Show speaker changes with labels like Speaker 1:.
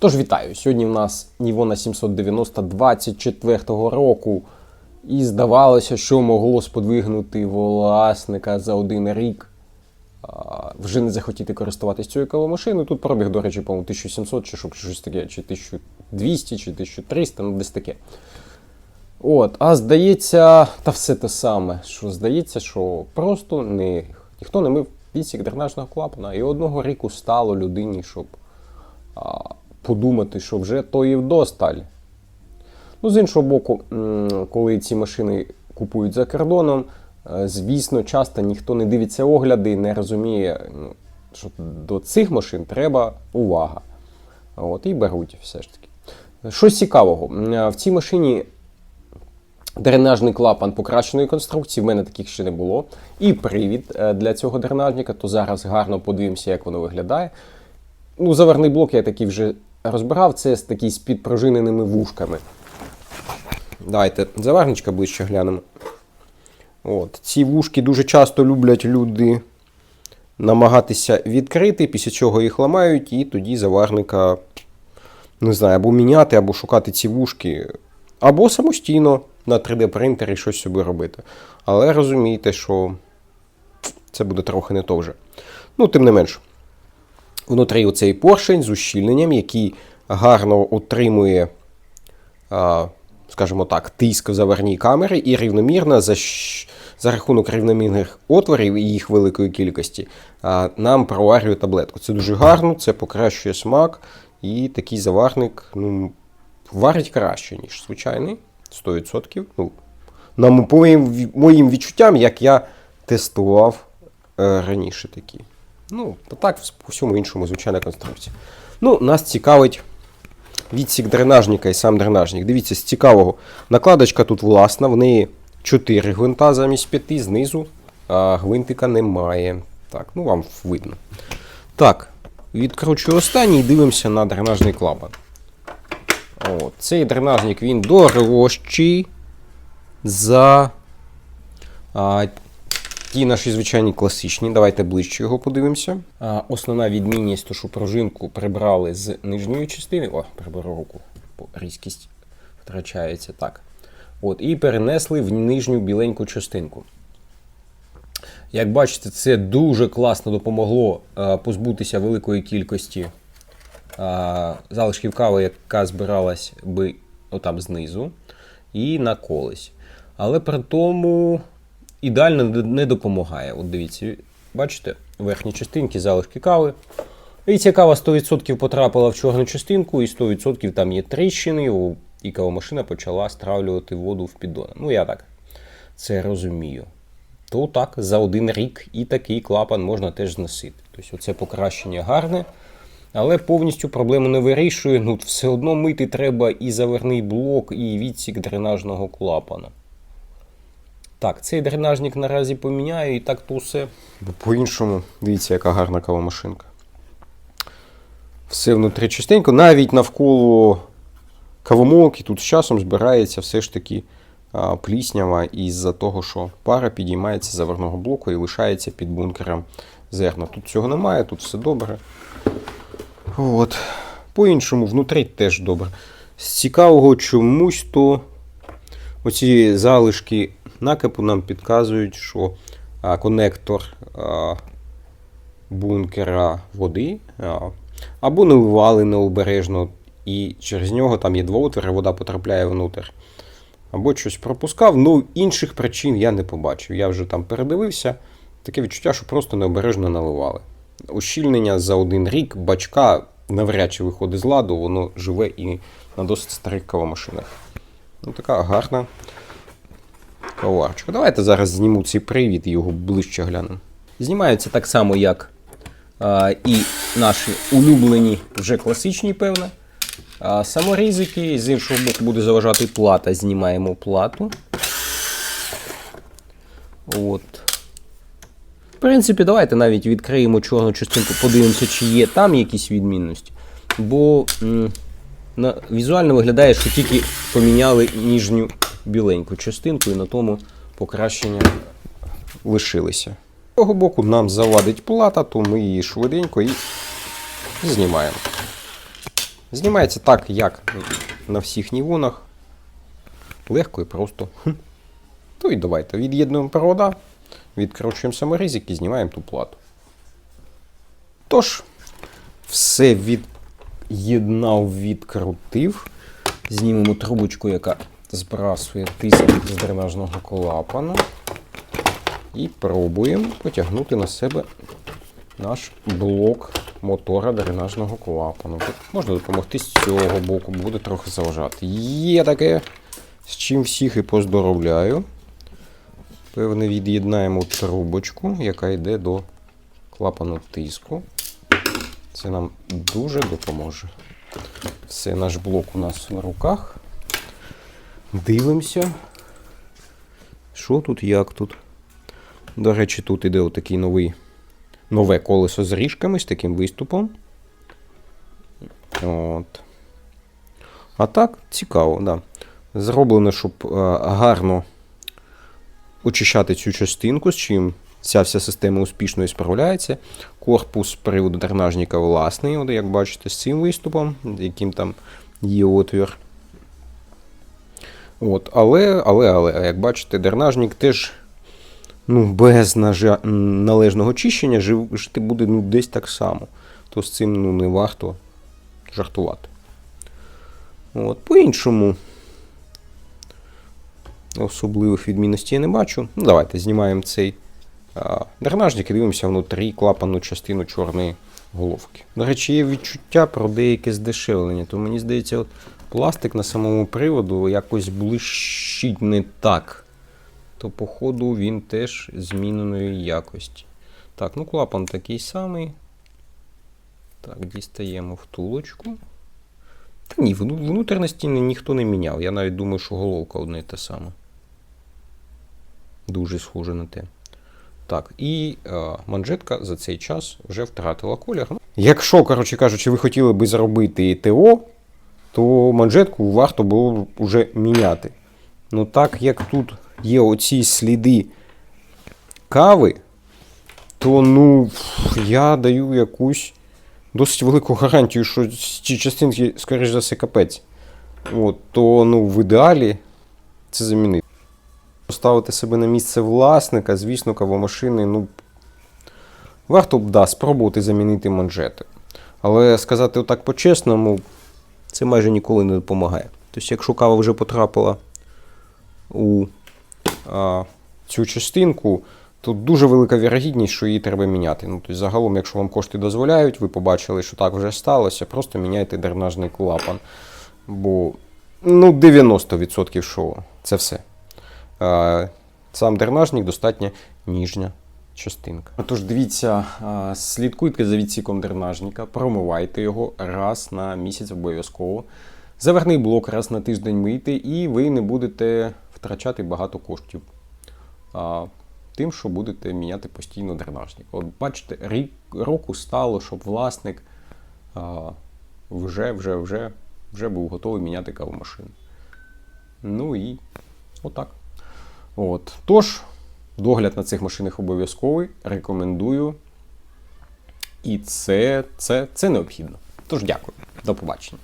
Speaker 1: Тож вітаю! Сьогодні в нас Нівона 790 24-го року. І здавалося, що могло сподвигнути власника за один рік а, вже не захотіти користуватись цією кавомашиною. Тут пробіг, до речі, по-моєму, 1700 чи щось таке, чи 1200, чи 1300, ну десь таке. От, а здається, та все те саме, що здається, що просто не, ніхто не мив відсік дренажного клапана. І одного ріку стало людині, щоб а, подумати, що вже то і вдосталь. Ну, з іншого боку, коли ці машини купують за кордоном, е, звісно, часто ніхто не дивиться огляди, не розуміє, ну, що до цих машин треба увага. От, і беруть все ж таки. Щось цікавого. В цій машині дренажний клапан покращеної конструкції, в мене таких ще не було. І привід е, для цього дренажника, то зараз гарно подивимося, як воно виглядає. Ну, заварний блок я такий вже розбирав, це з такий з підпружиненими вушками. Давайте заварничка ближче глянемо. От. Ці вушки дуже часто люблять люди намагатися відкрити, після чого їх ламають, і тоді заварника, не знаю, або міняти, або шукати ці вушки, або самостійно на 3D-принтері щось собі робити. Але розумієте, що це буде трохи не то вже. Ну, тим не менш. Внутрі оцей поршень з ущільненням, який гарно утримує, скажімо так, тиск в заварній камері і рівномірно за, за рахунок рівномірних отворів і їх великої кількості нам проварює таблетку. Це дуже гарно, це покращує смак, і такий заварник ну, варить краще, ніж звичайний, 100%. Ну, на моїм, моїм відчуттям, як я тестував е, раніше такі. Ну, то так, по всьому іншому, звичайна конструкція. Ну, нас цікавить відсік дренажника і сам дренажник. Дивіться, з цікавого. Накладочка тут власна, в неї 4 гвинта замість 5, знизу а гвинтика немає. Так, ну вам видно. Так, відкручую останній і дивимося на дренажний клапан. От, цей дренажник він дорожчий за Ті наші звичайні класичні. Давайте ближче його подивимося. Основна відмінність, то що пружинку прибрали з нижньої частини. О, приберу руку, бо різкість втрачається так. От, і перенесли в нижню біленьку частинку. Як бачите, це дуже класно допомогло позбутися великої кількості залишків кави, яка збиралась би отам знизу, і на колесі. Але при тому ідеально не допомагає. От дивіться, бачите, верхні частинки, залишки кави. І ця кава 100% потрапила в чорну частинку, і 100% там є тріщини, і кавомашина почала стравлювати воду в піддон. Ну, я так це розумію. То так, за один рік і такий клапан можна теж зносити. Тобто, оце покращення гарне, але повністю проблему не вирішує. Ну, все одно мити треба і заверний блок, і відсік дренажного клапана. Так, цей дренажник наразі поміняю і так то все. Бо по-іншому, дивіться, яка гарна кавомашинка. Все внутрі чистенько, навіть навколо кавомолки тут з часом збирається все ж таки пліснява із-за того, що пара підіймається з заварного блоку і лишається під бункером зерна. Тут цього немає, тут все добре. От. По-іншому, внутрі теж добре. З цікавого чомусь то оці залишки накипу нам підказують, що конектор бункера води або наливали необережно, і через нього там є два отвори, вода потрапляє внутрь. Або щось пропускав. Ну, інших причин я не побачив. Я вже там передивився. Таке відчуття, що просто необережно наливали. Ущільнення за один рік бачка навряд чи виходить з ладу, воно живе і на досить старих кавомашинах. Ну, така гарна каварчика. Давайте зараз зніму цей привід і його ближче глянемо. Знімаються так само, як а, і наші улюблені, вже класичні, певно. А, саморізики, з іншого боку буде заважати плата. Знімаємо плату. От. В принципі, давайте навіть відкриємо чорну частинку, подивимося, чи є там якісь відмінності. Бо м, на, візуально виглядає, що тільки поміняли ніжню біленьку частинку, і на тому покращення лишилися. З того боку нам завадить плата, то ми її швиденько і знімаємо. Знімається так, як на всіх нівонах. Легко і просто. То і давайте від'єднуємо провода, відкручуємо саморізик і знімаємо ту плату. Тож, все від'єднав, відкрутив. Знімемо трубочку, яка збрасує тиск з дренажного клапану. І пробуємо потягнути на себе наш блок мотора дренажного клапану. Тут можна допомогти з цього боку, буде трохи заважати. Є таке, з чим всіх і поздоровляю. Певне, від'єднаємо трубочку, яка йде до клапану тиску. Це нам дуже допоможе. Все, наш блок у нас в руках. Дивимося. Що тут, як тут? До речі, тут іде отакий новий, нове колесо з ріжками, з таким виступом. От. А так, цікаво, да. Зроблено, щоб е, гарно очищати цю частинку, з чим ця вся система успішно і справляється. Корпус приводу дренажника власний, от, як бачите, з цим виступом, яким там є отвір. От, але, але, але, як бачите, дренажник теж ну, без нажа... належного чищення жити буде ну, десь так само. То з цим ну, не варто жартувати. От, по-іншому. Особливих відмінностей я не бачу. Ну, давайте знімаємо цей а, дренажник і дивимося внутрі клапану частину чорної головки. До речі, є відчуття про деяке здешевлення, то мені здається, от пластик на самому приводу якось блищить не так. То, походу, він теж зміненої якості. Так, ну клапан такий самий. Так, дістаємо втулочку. Та ні, вну- внутрішності ніхто не міняв. Я навіть думаю, що головка одна і та сама. Дуже схоже на те. Так, і е, манжетка за цей час вже втратила колір. Ну, Якщо, коротше кажучи, ви хотіли би зробити ТО, то манжетку варто було вже міняти. Ну так як тут є оці сліди кави, то ну, я даю якусь досить велику гарантію, що ці частинки, скоріш за все, капець. От, то ну, в ідеалі це замінити. Поставити себе на місце власника, звісно, кавомашини, ну, варто б да, спробувати замінити манжети. Але сказати отак по-чесному, це майже ніколи не допомагає. Тобто, якщо кава вже потрапила у а, цю частинку, то дуже велика вірогідність, що її треба міняти. Ну, тобто, загалом, якщо вам кошти дозволяють, ви побачили, що так вже сталося, просто міняйте дренажний клапан. Бо ну, 90% що це все. А, сам дренажник достатньо ніжня частинка. Тож дивіться, слідкуйте за відсіком дренажника, промивайте його раз на місяць обов'язково. Заверний блок раз на тиждень мийте, і ви не будете втрачати багато коштів. А, тим, що будете міняти постійно дренажник. От бачите, рік року стало, щоб власник а, вже, вже, вже, вже був готовий міняти кавомашину. Ну і отак. От. Тож, догляд на цих машинах обов'язковий, рекомендую. І це, це, це необхідно. Тож дякую. До побачення.